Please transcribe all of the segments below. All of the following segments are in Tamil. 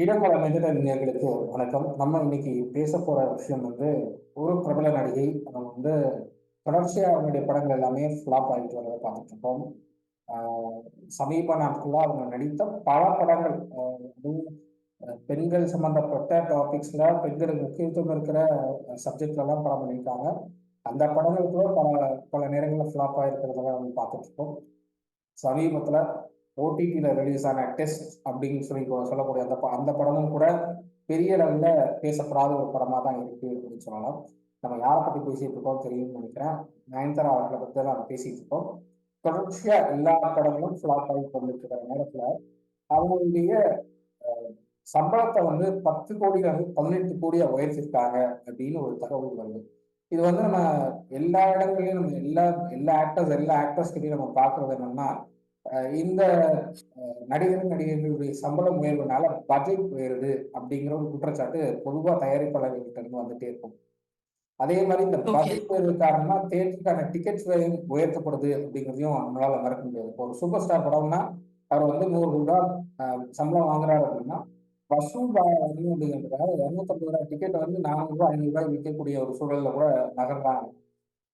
இடமல நேர்களுக்கு வணக்கம். நம்ம இன்னைக்கு பேச போற விஷயம் வந்து ஒரு பிரபல நடிகை நம்ம வந்து தொடர்ச்சியா அவங்களுடைய படங்கள் எல்லாமே ஃபிளாப் ஆகிட்டு வரதை பார்த்துட்டு இருக்கோம். சமீப நாட்களா அவங்க நடித்த பல படங்கள் பெண்கள் சம்பந்தப்பட்ட டாபிக்ஸ்ல பெண்களுக்கு முக்கியத்துவம் இருக்கிற சப்ஜெக்ட்ல எல்லாம் படம் பண்ணியிருக்காங்க. அந்த படங்கள் கூட பல பல நேரங்களில் ஃபிளாப் ஆகிருக்கிறதெல்லாம் நம்ம பார்த்துட்டு இருக்கோம். சமீபத்துல ஓடிடியில் ரிலீஸ் ஆன டெஸ்ட் அப்படின்னு சொல்லி சொல்லக்கூடிய அந்த ப- அந்த படமும் கூட பெரிய அளவில் பேசப்படாத ஒரு படமாக தான் இருக்கு அப்படின்னு சொல்லலாம். நம்ம யாரை பற்றி பேசிட்டு இருக்கோம் தெரியும்னு நினைக்கிறேன். நயன்தாரா அவர்களை பற்றி தான் நம்ம பேசிட்டு இருக்கோம். தொடர்ச்சியாக எல்லா படங்களும் ஃபிளாப் ஆகி கொண்டிருக்கிற நேரத்தில் அவங்களுடைய சம்பளத்தை வந்து பத்து கோடியில வந்து பதினெட்டு கோடியாக உயர்த்திருக்காங்க அப்படின்னு ஒரு தகவல் வருது. இது வந்து நம்ம எல்லா இடங்கள்லயும் நம்ம எல்லா எல்லா ஆக்டர்ஸ் எல்லா ஆக்டர்ஸ்கிட்டையும் நம்ம பார்க்கறது என்னன்னா இந்த நடிகர் நடிகர்களுடைய சம்பள உயர்வுனால பட்ஜெட் உயருது அப்படிங்கிற ஒரு குற்றச்சாட்டு பொதுவா தயாரிப்பாளர்கள்ட்ட இருந்து வந்துட்டே இருக்கும். அதே மாதிரி இந்த. பட்ஜெட் உயர்வு காரணமா தேட்டருக்கான டிக்கெட்ஸ் விலையும் உயர்த்தப்படுது அப்படிங்கிறதையும் நம்மளால மறக்க முடியாது. இப்போ ஒரு சூப்பர் ஸ்டார் படம்னா அவர் வந்து நூறு ரூபாய் சம்பளம் வாங்குறாரு அப்படின்னா வசூல் வரணும் அப்படிங்கிறதுக்காக இரநூத்தம்பது ரூபாய் டிக்கெட் வந்து நானூறு ரூபாய் ஐநூறு ரூபாய் விற்கக்கூடிய ஒரு சூழல்ல கூட நகர்றாங்க.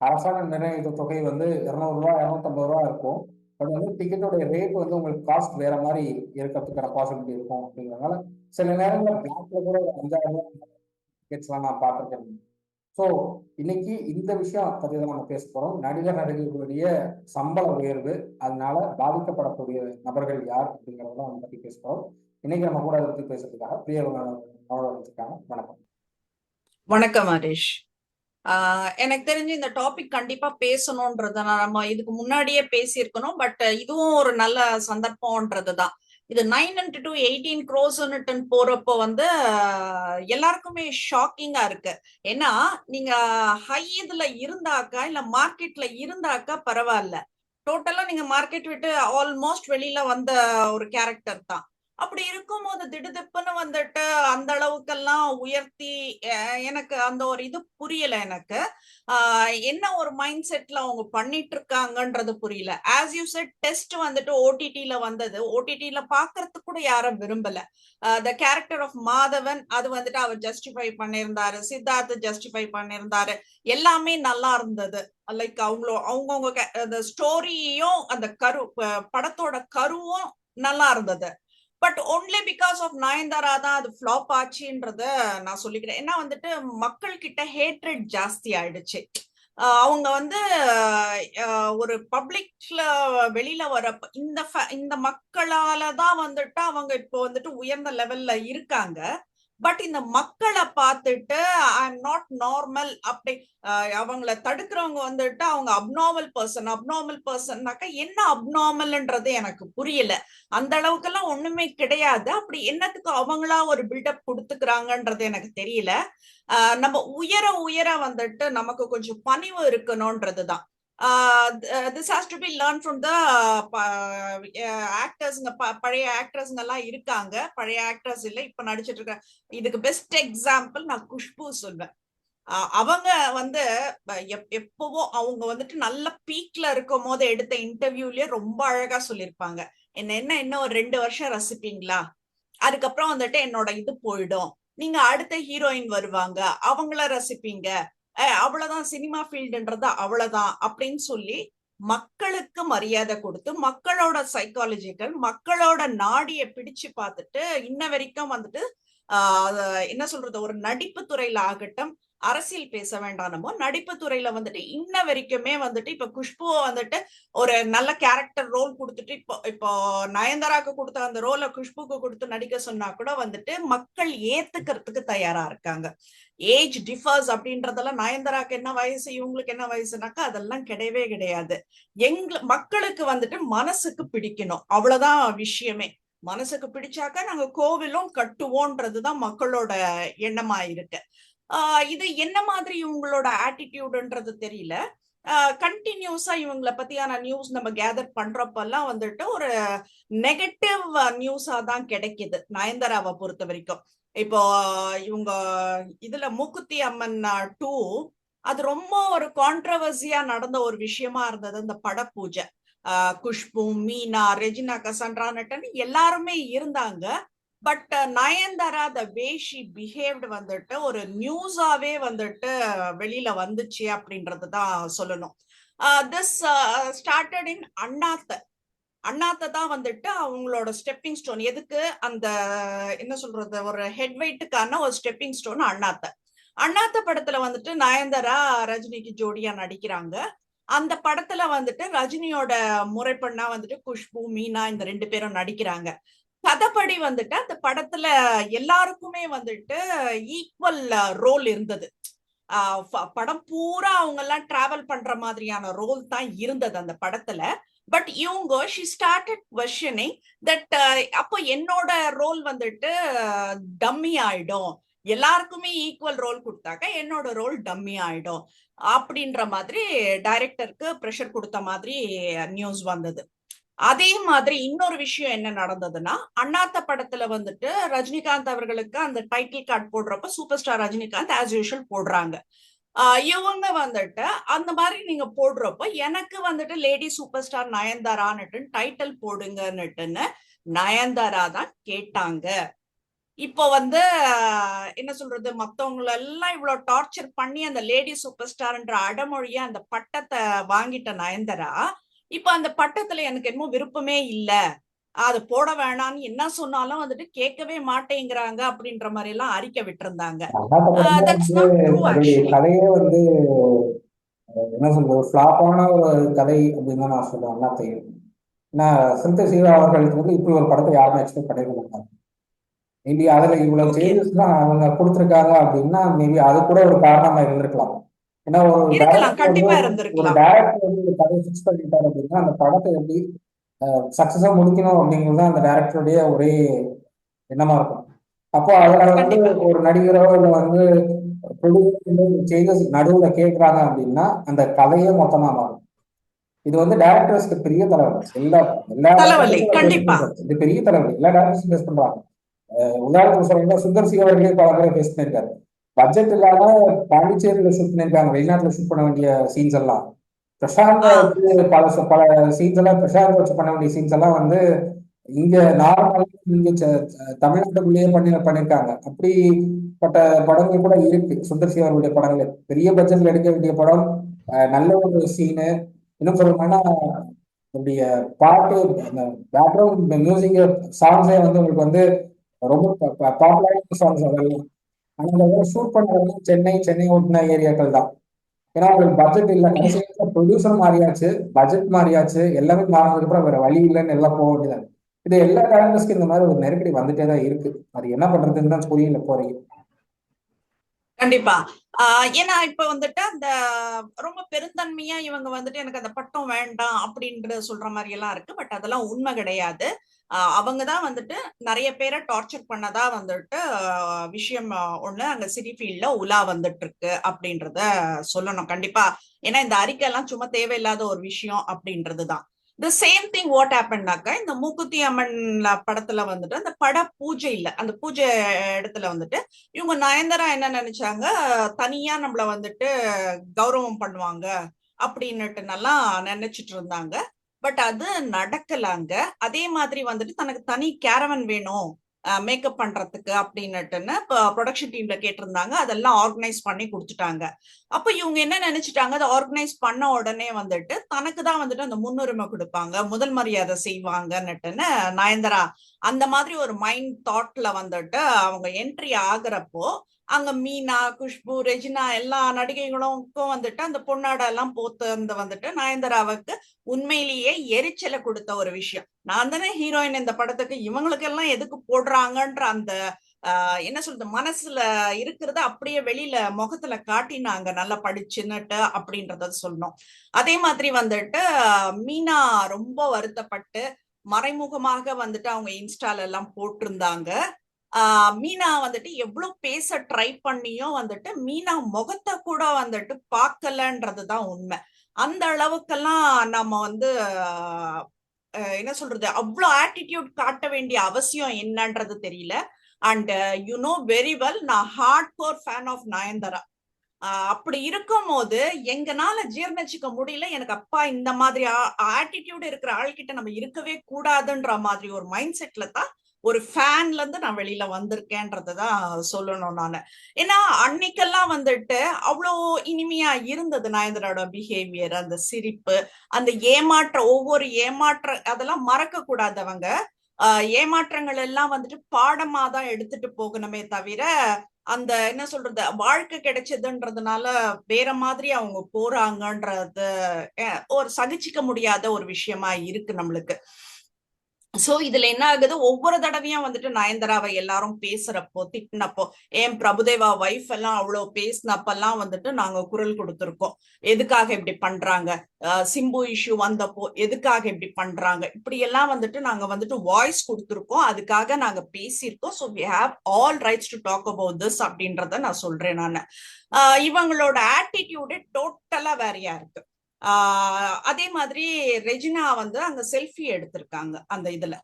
அரசாங்கம் நிர்ணயித்த தொகை வந்து இருநூறு ரூபாய் இரநூத்தம்பது ரூபாய் இருக்கும். அது வந்து டிக்கெட்டோட ரேட் வந்து உங்களுக்கு காஸ்ட் வேற மாதிரி இருக்கிறதுக்கான பாசிபிலிட்டி இருக்கும் அப்படிங்கிறதுனால சில நேரங்களில் பிளாக்ல கூட ஒரு அஞ்சாயிரம் டிக்கெட்ஸ்லாம் நான் பார்த்துருக்கேன். ஸோ இன்னைக்கு இந்த விஷயம் பற்றி தான் நம்ம பேச போறோம். நடிகர் நடிகர்களுடைய சம்பள உயர்வு அதனால பாதிக்கப்படக்கூடிய நபர்கள் யார் அப்படிங்கிறத நம்ம பற்றி பேச போகிறோம் இன்னைக்கு நம்ம கூட அதை பற்றி பேசுறதுக்காக பிரியவங்க வந்துருக்காங்க. வணக்கம். வணக்கம் ஹரிஷ். எனக்கு தெரிஞ்சு இந்த டாபிக் கண்டிப்பா பேசணும்ன்றத நான் நம்ம இதுக்கு முன்னாடியே பேசியிருக்கணும் பட் இதுவும் ஒரு நல்ல சந்தர்ப்பம்ன்றதுதான். இது நைன் இன்ட்டு டூ எயிட்டீன் க்ரோஸ்ன்னு போறப்போ வந்து எல்லாருக்குமே ஷாக்கிங்கா இருக்கு. ஏன்னா நீங்க ஹை இதுல இருந்தாக்கா இல்ல மார்க்கெட்ல இருந்தாக்கா பரவாயில்ல. டோட்டலா நீங்க மார்க்கெட் விட்டு ஆல்மோஸ்ட் வெளியில வந்த ஒரு கேரக்டர் தான். அப்படி இருக்கும் போது திடுதிப்புன்னு வந்துட்டு அந்த அளவுக்கெல்லாம் உயர்த்தி அஹ் எனக்கு அந்த ஒரு இது புரியல எனக்கு. ஆஹ் என்ன ஒரு மைண்ட் செட்ல அவங்க பண்ணிட்டு இருக்காங்கன்றது புரியல. ஆஸ் யூ செட் டெஸ்ட் வந்துட்டு ஓடிடில வந்தது. ஓடிடியில பாக்குறதுக்கு கூட யாரும் விரும்பல. த கேரக்டர் ஆஃப் மாதவன் அது வந்துட்டு அவர் ஜஸ்டிஃபை பண்ணியிருந்தாரு. சித்தார்த் ஜஸ்டிஃபை பண்ணியிருந்தாரு. எல்லாமே நல்லா இருந்தது. லைக் அவங்களோ அவங்கவுங்க அந்த ஸ்டோரியும் அந்த கரு படத்தோட கருவும் நல்லா இருந்தது. But only because of Nayanthara தான் அது ஃப்ளாப் ஆச்சுன்றத நான் சொல்லிக்கிறேன். ஏன்னா வந்துட்டு மக்கள் கிட்ட ஹேட்ரட் ஜாஸ்தி ஆயிடுச்சு. அவங்க வந்து ஒரு பப்ளிக்ல வெளியில வர இந்த இந்த மக்களால தான் வந்துட்டு அவங்க இப்போ வந்துட்டு உயர்ந்த லெவல்ல இருக்காங்க. பட் இந்த மக்களை பார்த்துட்டு ஐ எம் நாட் நார்மல் அப்படி ஆஹ் அவங்கள தடுக்கிறவங்க வந்துட்டு அவங்க அப்நார்மல் பர்சன் அப்நார்மல் பர்சன்னாக்கா என்ன அப்நார்மல்ன்றது எனக்கு புரியல. அந்த அளவுக்கெல்லாம் ஒண்ணுமே கிடையாது. அப்படி என்னத்துக்கு அவங்களா ஒரு பில்டப் கொடுத்துக்கிறாங்கன்றது எனக்கு தெரியல. ஆஹ் நம்ம உயர உயர வந்துட்டு நமக்கு கொஞ்சம் பணிவு இருக்கணும்ன்றதுதான் this has to be learn from the ஆக்டர்ஸ்ங்க பழைய ஆக்டர்ஸ்ங்க எல்லாம் இருக்காங்க. பழைய ஆக்டர்ஸ் இல்ல இப்ப நடிச்சிட்டு இருக்க இதுக்கு பெஸ்ட் எக்ஸாம்பிள் நான் குஷ்பு சொல்வேன். அவங்க வந்து எப்- எப்பவோ அவங்க வந்துட்டு நல்ல பீக்ல இருக்கும் போது எடுத்த இன்டர்வியூலயே ரொம்ப அழகா சொல்லியிருப்பாங்க என்ன என்ன இன்னும் ஒரு ரெண்டு வருஷம் ரசிப்பீங்களா? அதுக்கப்புறம் வந்துட்டு என்னோட இது போயிடும். நீங்க அடுத்த ஹீரோயின் வருவாங்க. அவங்கள ரசிப்பீங்க. அவ்வளவுதான் சினிமா ஃபீல்டுன்றது அவ்வளவுதான் அப்படின்னு சொல்லி மக்களுக்கு மரியாதை கொடுத்து மக்களோட சைக்காலஜிக்கல் மக்களோட நாடிய பிடிச்சு பார்த்துட்டு இன்ன வரைக்கும் வந்துட்டு ஆஹ் என்ன சொல்றது ஒரு நடிப்பு துறையில ஆகட்டும் அரசியல் பேச வேண்டாம் நம்ம. நடிப்பு துறையில வந்துட்டு இன்ன வரைக்குமே வந்துட்டு இப்ப குஷ்பு வந்துட்டு ஒரு நல்ல கேரக்டர் ரோல் கொடுத்துட்டு இப்போ இப்போ நயன்தாராக்கு கொடுத்த அந்த ரோலை குஷ்புக்கு கொடுத்து நடிக்க சொன்னா கூட வந்துட்டு மக்கள் ஏத்துக்கிறதுக்கு தயாரா இருக்காங்க. ஏஜ் டிஃபர்ஸ் அப்படின்றதெல்லாம் நயன்தாராக்கு என்ன வயசு இவங்களுக்கு என்ன வயசுனாக்கா அதெல்லாம் கிடையவே கிடையாது. எங்க மக்களுக்கு வந்துட்டு மனசுக்கு பிடிக்கணும். அவ்வளவுதான் விஷயமே. மனசுக்கு பிடிச்சாக்கா நாங்க கோவிலும் கட்டுவோன்றதுதான் மக்களோட எண்ணமா இருக்கு இது என்ன மாதிரி இவங்களோட ஆட்டிடியூடுன்றது தெரியல. கண்டினியூஸா இவங்கள பத்தியான நியூஸ் நம்ம கேதர் பண்றப்பெல்லாம் வந்துட்டு ஒரு நெகட்டிவ் நியூஸா தான் கிடைக்குது நயன்தாராவை பொறுத்த வரைக்கும். இப்போ இவங்க இதுல மூக்குத்தி அம்மன் டூ அது ரொம்ப ஒரு கான்ட்ரவர்சியா நடந்த ஒரு விஷயமா இருந்தது அந்த படப்பூஜை. ஆஹ் குஷ்பு மீனா ரெஜினா கசன்ட்ரா நட்டன் எல்லாருமே இருந்தாங்க. But Nayanthara the way she behaved வந்துட்டு ஒரு நியூஸாவே வந்துட்டு வெளியில வந்துச்சு அப்படின்றது தான் சொல்லணும். திஸ் ஸ்டார்டட் இன் அண்ணாத்த. அண்ணாத்த தான் வந்துட்டு அவங்களோட ஸ்டெப்பிங் ஸ்டோன் எதுக்கு? அந்த என்ன சொல்றது ஒரு ஹெட் வெயிட்டுக்கான ஒரு ஸ்டெப்பிங் ஸ்டோன் அண்ணாத்த. அண்ணாத்த படத்துல வந்துட்டு நயன்தாரா ரஜினிக்கு ஜோடியா நடிக்கிறாங்க. அந்த படத்துல வந்துட்டு ரஜினியோட முறைப்பண்ணா வந்துட்டு குஷ்பு மீனா இந்த ரெண்டு பேரும் நடிக்கிறாங்க. கதைப்படி வந்துட்டு அந்த படத்துல எல்லாருக்குமே வந்துட்டு ஈக்குவல் ரோல் இருந்தது. படம் பூரா அவங்க எல்லாம் டிராவல் பண்ற மாதிரியான ரோல் தான் இருந்தது அந்த படத்துல. பட் இவங்க ஷி ஸ்டார்டட் கொஷனிங் தட் அப்போ என்னோட ரோல் வந்துட்டு டம்மி ஆயிடும். எல்லாருக்குமே ஈக்குவல் ரோல் கொடுத்தாக்க என்னோட ரோல் டம்மி ஆயிடும். அப்படின்ற மாதிரி டைரக்டருக்கு ப்ரெஷர் கொடுத்த மாதிரி நியூஸ் வந்தது. அதே மாதிரி இன்னொரு விஷயம் என்ன நடந்ததுன்னா அண்ணாத்த படத்துல வந்துட்டு ரஜினிகாந்த் அவர்களுக்கு அந்த டைட்டில் கார்டு போடுறப்ப super star Rajinikanth as usual போடுறாங்க. இவங்க வந்துட்டு அந்த மாதிரி நீங்க போடுறப்ப எனக்கு வந்துட்டு லேடி சூப்பர் ஸ்டார் நயன்தாரான்னுட்டு டைட்டில் போடுங்கன்னுட்டுன்னு நயன்தாரா தான் கேட்டாங்க. இப்போ வந்து என்ன சொல்றது மத்தவங்கள எல்லாம் இவ்வளவு டார்ச்சர் பண்ணி அந்த லேடி சூப்பர் ஸ்டார்ன்ற அடமொழிய அந்த பட்டத்தை வாங்கிட்ட நயன்தாரா இப்ப அந்த பட்டத்துல எனக்கு என்னமோ விருப்பமே இல்ல. அது போட வேணாம்னு என்ன சொன்னாலும் வந்துட்டு கேட்கவே மாட்டேங்கிறாங்க அப்படின்ற மாதிரி எல்லாம் அறிக்கை விட்டிருந்தாங்க. கதையே வந்து என்ன சொல்றது ஃபிளாப்பான ஒரு கதை அப்படின்னு நான் சொல்லுவேன் அண்ணாத்தையும் ஏன்னா சிறுத்தை சிவா அவர்களுக்கு வந்து இப்படி ஒரு படத்தை யாருமே எக்ஸ்பெக்ட் பண்ணிருக்க மாட்டாங்க. மேபி அதுல இவ்வளவு சேஞ்சஸ் தான் அவங்க கொடுத்துருக்காங்க அப்படின்னா மேபி அது கூட ஒரு காரணமா இருந்திருக்கலாம். ஏன்னா ஒரு ஒரு டேரக்டர் வந்து ஒரு கதையை ஃபிக்ஸ் பண்ணிட்டாரு அப்படின்னா அந்த படத்தை எப்படி சக்சஸா முடிக்கணும் அப்படிங்கிறது அந்த டேரக்டருடைய ஒரே எண்ணமா இருக்கும். அப்போ அதுல வந்து ஒரு நடிகரோ இல்ல வந்து சேஞ்சஸ் நடுவுல கேட்கறாங்க அப்படின்னா அந்த கதையே மொத்தமா மாறும். இது வந்து டேரக்டர்ஸ்க்கு பெரிய தலைவலி. எல்லா எல்லா இது பெரிய தலைவலி. எல்லா டேரக்டர்ஸும் ஃபேஸ் பண்றாங்க. உதாரணத்துக்கு சொல்லணும்னா சுந்தர் சி அவர்களே பல பண்ணியிருக்காரு. பட்ஜெட் இல்லாம பாண்டிச்சேரியில ஷூட் பண்ணிருக்காங்க வெளிநாட்டுல ஷூட் பண்ண வேண்டிய சீன்ஸ் எல்லாம். பிரசாந்த் பல பல சீன்ஸ் எல்லாம் பிரசாந்த் வச்சு பண்ண வேண்டிய சீன்ஸ் எல்லாம் வந்து இங்க நார்மலா இங்க தமிழ்நாட்டுக்குள்ளேயே பண்ணி பண்ணிருக்காங்க அப்படிப்பட்ட படங்கள் கூட இருக்கு. சுந்தர் சி அவர்களுடைய படங்கள். பெரிய பட்ஜெட்ல எடுக்க வேண்டிய படம் நல்ல ஒரு சீனு இன்னும் சொல்லணும்னா அவருடைய பாட்டு அந்த பேக்ரவுண்ட் மியூசிக் சாங்ஸே வந்து உங்களுக்கு வந்து ரொம்ப பாப்புலரான சாங்ஸ் அதெல்லாம். ஆனால் ஷூட் பண்ணுறது சென்னை சென்னை ஓட்டின ஏரியாக்கள் தான். ஏன்னா அவங்களுக்கு பட்ஜெட் இல்லை. கடைசியில் ப்ரொடியூசர் மாறியாச்சு பட்ஜெட் மாறியாச்சு. எல்லாமே மாறினதுக்கப்புறம் வேற வழி இல்லைன்னு எல்லாம் போக வேண்டியது இது எல்லா டேரக்டர்ஸ்க்கும் இந்த மாதிரி ஒரு நெருக்கடி வந்துட்டே தான் இருக்கு. அது என்ன பண்றதுன்னு தான் புரியல போறீங்க கண்டிப்பா. ஆஹ் ஏன்னா இப்ப வந்துட்டு அந்த ரொம்ப பெருந்தன்மையா இவங்க வந்துட்டு எனக்கு அந்த பட்டம் வேண்டாம் அப்படின்ற சொல்ற மாதிரி எல்லாம் இருக்கு. பட் அதெல்லாம் உண்மை கிடையாது. அவங்க தான் வந்துட்டு நிறைய பேரை டார்ச்சர் பண்ணதா வந்துட்டு விஷயம் ஒண்ணு அங்க சிட்டி ஃபீல்ட்ல உலா வந்துட்டு இருக்கு அப்படின்றத சொல்லணும். கண்டிப்பா. ஏன்னா இந்த அறிக்கை எல்லாம் சும்மா தேவையில்லாத ஒரு விஷயம் அப்படின்றதுதான் த சேம் திங் வாட் ஹேப்பன்னாக்கா இந்த மூக்குத்தி அம்மன் படத்துல வந்துட்டு அந்த பட பூஜை இல்ல அந்த பூஜை இடத்துல வந்துட்டு இவங்க நயன்தாரா என்ன நினைச்சாங்க? தனியா நம்மள வந்துட்டு கௌரவம் பண்ணுவாங்க அப்படின்னுட்டு நல்லா நினைச்சிட்டு இருந்தாங்க. பட் அது நடக்கலாங்க. அதே மாதிரி வந்துட்டு தனக்கு தனி கேரவன் வேணும் மேக்கப் பண்றதுக்கு அப்படின்னுட்டுன்னு ப்ரொடக்ஷன் டீம்ல கேட்டிருந்தாங்க. அதெல்லாம் ஆர்கனைஸ் பண்ணி கொடுத்துட்டாங்க. அப்ப இவங்க என்ன நினைச்சிட்டாங்க? அதை ஆர்கனைஸ் பண்ண உடனே வந்துட்டு தனக்கு தான் வந்துட்டு அந்த முன்னுரிமை கொடுப்பாங்க. முதல் மரியாதை செய்வாங்கன்னுட்டுன்னு நயன்தரா அந்த மாதிரி ஒரு மைண்ட் தாட்ல வந்துட்டு அவங்க என்ட்ரி ஆகுறப்போ அங்க மீனா குஷ்பு ரெஜினா எல்லா நடிகைகளுக்கும் வந்துட்டு அந்த பொன்னாட எல்லாம் போத்து வந்துட்டு நயன்தாராவுக்கு உண்மையிலேயே எரிச்சலை கொடுத்த ஒரு விஷயம். நான் தானே ஹீரோயின் இந்த படத்துக்கு இவங்களுக்கு எல்லாம் எதுக்கு போடுறாங்கன்ற அந்த ஆஹ் என்ன சொல்றது மனசுல இருக்கிறத அப்படியே வெளியில முகத்துல காட்டினாங்க. நல்லா படிச்சுன்னுட்டு அப்படின்றத சொல்லணும். அதே மாதிரி வந்துட்டு மீனா ரொம்ப வருத்தப்பட்டு மறைமுகமாக வந்துட்டு அவங்க இன்ஸ்டால எல்லாம் போட்டிருந்தாங்க. மீனா வந்துட்டு எவ்வளவு பேச ட்ரை பண்ணியும் வந்துட்டு மீனா முகத்தை கூட வந்துட்டு பார்க்கலன்றதுதான் உண்மை. அந்த அளவுக்கெல்லாம் நம்ம வந்து என்ன சொல்றது அவ்வளோ ஆட்டிடியூட் காட்ட வேண்டிய அவசியம் என்னன்றது தெரியல. And you know very well நான் hard core fan of Nayanthara அப்படி இருக்கும் போது எங்கனால ஜீர்ணிச்சுக்க முடியல எனக்கு அப்பா இந்த மாதிரி ஆட்டிடியூட் இருக்கிற ஆள்கிட்ட நம்ம இருக்கவே கூடாதுன்ற மாதிரி ஒரு மைண்ட் செட்ல தான் ஒரு ஃபேன்ல இருந்து நான் வெளியில வந்திருக்கேன்றதுதான் சொல்லணும் நானு. ஏன்னா அன்னைக்கெல்லாம் வந்துட்டு அவ்வளோ இனிமையா இருந்தது நயன்தாரோட பிஹேவியர் அந்த சிரிப்பு அந்த ஏமாற்ற ஒவ்வொரு ஏமாற்ற அதெல்லாம் மறக்க கூடாதவங்க ஆஹ் ஏமாற்றங்கள் எல்லாம் வந்துட்டு பாடமா தான் எடுத்துட்டு போகணுமே தவிர அந்த என்ன சொல்றது வாழ்க்கை கிடைச்சதுன்றதுனால வேற மாதிரி அவங்க போறாங்கன்றது ஒரு சகிச்சிக்க முடியாத ஒரு விஷயமா இருக்கு நம்மளுக்கு. சோ இதுல என்ன ஆகுது? ஒவ்வொரு தடவையும் வந்துட்டு நயன்தாராவை எல்லாரும் பேசுறப்போ திட்டினப்போ ஏன் பிரபுதேவா ஒய்ஃப் எல்லாம் அவ்வளவு பேசினப்பெல்லாம் வந்துட்டு நாங்க குரல் கொடுத்துருக்கோம். எதுக்காக இப்படி பண்றாங்க? சிம்பு இஷ்யூ வந்தப்போ எதுக்காக இப்படி பண்றாங்க? இப்படி எல்லாம் வந்துட்டு நாங்க வந்துட்டு வாய்ஸ் கொடுத்துருக்கோம். அதுக்காக நாங்க பேசியிருக்கோம். So we have all rights to talk about this அப்படின்றத நான் சொல்றேன் நான். இவங்களோட ஆட்டிடியூடு டோட்டலா வேறையா இருக்கு. அதே மாதிரி ரெஜினா வந்து அங்க செல்ஃபி எடுத்திருக்காங்க அந்த இதுல.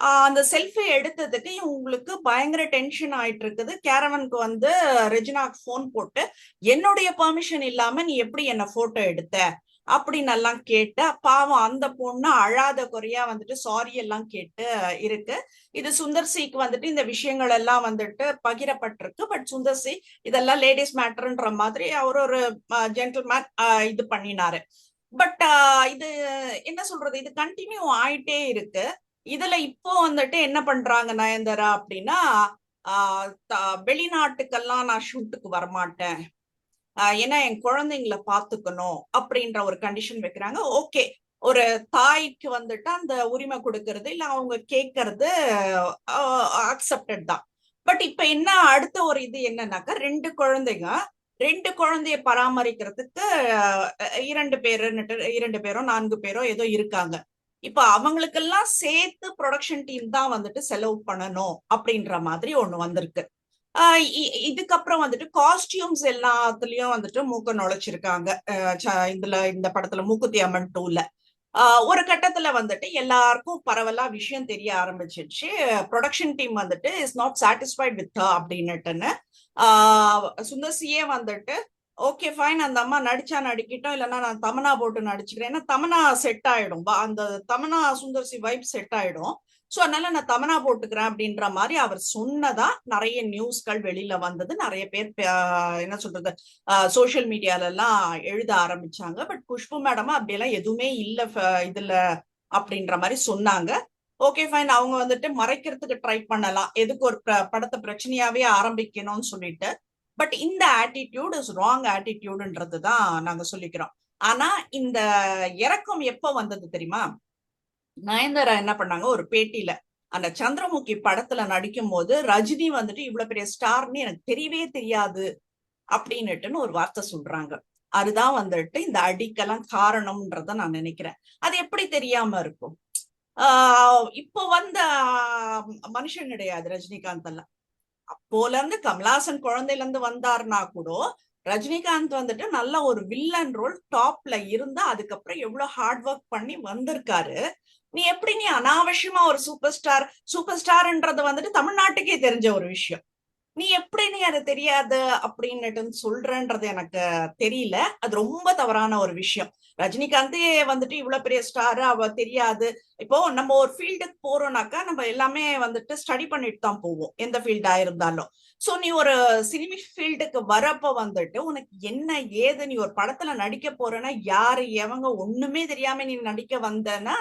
ஆஹ் அந்த செல்ஃபி எடுத்ததுக்கு இவங்களுக்கு பயங்கர டென்ஷன் ஆயிட்டு இருக்குது கேரவனுக்கு வந்து ரெஜினாக்கு ஃபோன் போட்டு என்னுடைய பெர்மிஷன் இல்லாம நீ எப்படி என்ன போட்டோ எடுத்த? அப்படின்னு எல்லாம் கேட்டு பாவம் அந்த பொண்ணு அழாத குறையா வந்துட்டு சாரி எல்லாம் கேட்டு இருக்கு. இது சுந்தர் சிக்கு வந்துட்டு இந்த விஷயங்கள் எல்லாம் வந்துட்டு பகிரப்பட்டிருக்கு. பட் சுந்தர் சி இதெல்லாம் லேடிஸ் மேட்டர்ன்ற மாதிரி அவர் ஒரு ஜென்டில்மேன் இது பண்ணினாரு. பட் இது என்ன சொல்றது? இது கண்டினியூ ஆயிட்டே இருக்கு. இதுல இப்போ வந்துட்டு என்ன பண்றாங்க நயன்தாரா அப்படின்னா வெளிநாட்டுக்கெல்லாம் நான் ஷூட்டுக்கு வரமாட்டேன். ஏன்னா என் குழந்தைங்கள பாத்துக்கணும் அப்படின்ற ஒரு கண்டிஷன் வைக்கிறாங்க. ஓகே ஒரு தாய்க்கு வந்துட்டு அந்த உரிமை கொடுக்கறது இல்ல அவங்க கேட்கறது அக்செப்டட் தான். பட் இப்ப என்ன அடுத்த ஒரு இது என்னன்னாக்கா ரெண்டு குழந்தைங்க ரெண்டு குழந்தைய பராமரிக்கிறதுக்கு இரண்டு பேருன்னுட்டு இரண்டு பேரோ நான்கு பேரோ ஏதோ இருக்காங்க. இப்ப அவங்களுக்கெல்லாம் சேர்த்து ப்ரொடக்ஷன் டீம் தான் வந்துட்டு செலவு பண்ணணும் அப்படின்ற மாதிரி ஒண்ணு வந்திருக்கு. இதுக்கப்புறம் வந்துட்டு காஸ்டியூம்ஸ் எல்லாத்துலயும் வந்துட்டு மூக்க நுழைச்சிருக்காங்க. ச- இதுல இந்த படத்துல மூக்குத்தி அம்மன் டூல ஒரு கட்டத்துல வந்துட்டு எல்லாருக்கும் பரவலா விஷயம் தெரிய ஆரம்பிச்சிடுச்சு. ப்ரொடக்ஷன் டீம் வந்துட்டு இஸ் நாட் சாட்டிஸ்ஃபைட் வித் அப்படின்னுட்டுன்னு ஆஹ் சுந்தர்சியே வந்துட்டு ஓகே ஃபைன் அந்த அம்மா நடிச்சா நடிக்கட்டும் இல்லைன்னா நான் தமனா போட்டு நடிச்சுக்கிறேன். ஏன்னா தமனா செட் ஆயிடும். வா- அந்த தமனா சுந்தர்சி வைப் செட் ஆயிடும். சோ அதனால நான் தமனா போட்டுக்கிறேன் அப்படின்ற மாதிரி அவர் சொன்னதா நிறைய நியூஸ்கள் வெளியில வந்தது. நிறைய பேர் ஆஹ் என்ன சொல்றது சோசியல் மீடியால எல்லாம் எழுத ஆரம்பிச்சாங்க. பட் குஷ்பு மேடமா அப்படியெல்லாம் எதுவுமே இல்ல இதுல அப்படின்ற மாதிரி சொன்னாங்க. ஓகே ஃபைன் அவங்க வந்துட்டு மறைக்கிறதுக்கு ட்ரை பண்ணலாம். எதுக்கு ஒரு ப- படத்தை பிரச்சனையாவே ஆரம்பிக்கணும்னு சொல்லிட்டு. பட் இந்த ஆட்டிடியூட் இஸ் ராங் ஆட்டிடியூடுன்றது தான் நாங்க சொல்லிக்கிறோம். ஆனா இந்த இறக்கம் எப்ப வந்தது தெரியுமா? நயன்தாரா என்ன பண்ணாங்க? ஒரு பேட்டியில. அந்த சந்திரமுகி படத்துல நடிக்கும் போது ரஜினி வந்துட்டு இவ்வளவு பெரிய ஸ்டார்னு எனக்கு தெரியவே தெரியாது அப்படின்னுட்டுன்னு ஒரு வார்த்தை சொல்றாங்க. அதுதான் வந்துட்டு இந்த அடிக்கெல்லாம் காரணம்ன்றத நான் நினைக்கிறேன். அது எப்படி தெரியாம இருக்கும்? ஆஹ் இப்போ வந்த மனுஷன் கிடையாது ரஜினிகாந்த் எல்லாம். அப்போல இருந்து கமலாசன் குழந்தையில இருந்து வந்தாருன்னா கூட ரஜினிகாந்த் வந்துட்டு நல்ல ஒரு வில்லன் ரோல் டாப்ல இருந்தா அதுக்கப்புறம் எவ்வளவு ஹார்ட் ஒர்க் பண்ணி வந்திருக்காரு. நீ எப்படி நீ அனாவசியமா ஒரு சூப்பர் ஸ்டார் சூப்பர் ஸ்டார்ன்றது வந்துட்டு தமிழ்நாட்டுக்கே தெரிஞ்ச ஒரு விஷயம். நீ எப்படி நீ அது தெரியாது அப்படின்னுட்டு சொல்றன்றது எனக்கு தெரியல. அது ரொம்ப தவறான ஒரு விஷயம். ரஜினிகாந்தே வந்துட்டு இவ்வளவு பெரிய ஸ்டார் அவ தெரியாது. இப்போ நம்ம ஒரு ஃபீல்டுக்கு போறோம்னாக்கா நம்ம எல்லாமே வந்துட்டு ஸ்டடி பண்ணிட்டு தான் போவோம். எந்த ஃபீல்டா இருந்தாலும். சோ நீ ஒரு சினிமி ஃபீல்டுக்கு வரப்ப வந்துட்டு உனக்கு என்ன ஏது நீ ஒரு படத்துல நடிக்க போறேன்னா யாரு எவங்க ஒண்ணுமே தெரியாம நீ நடிக்க வந்தனா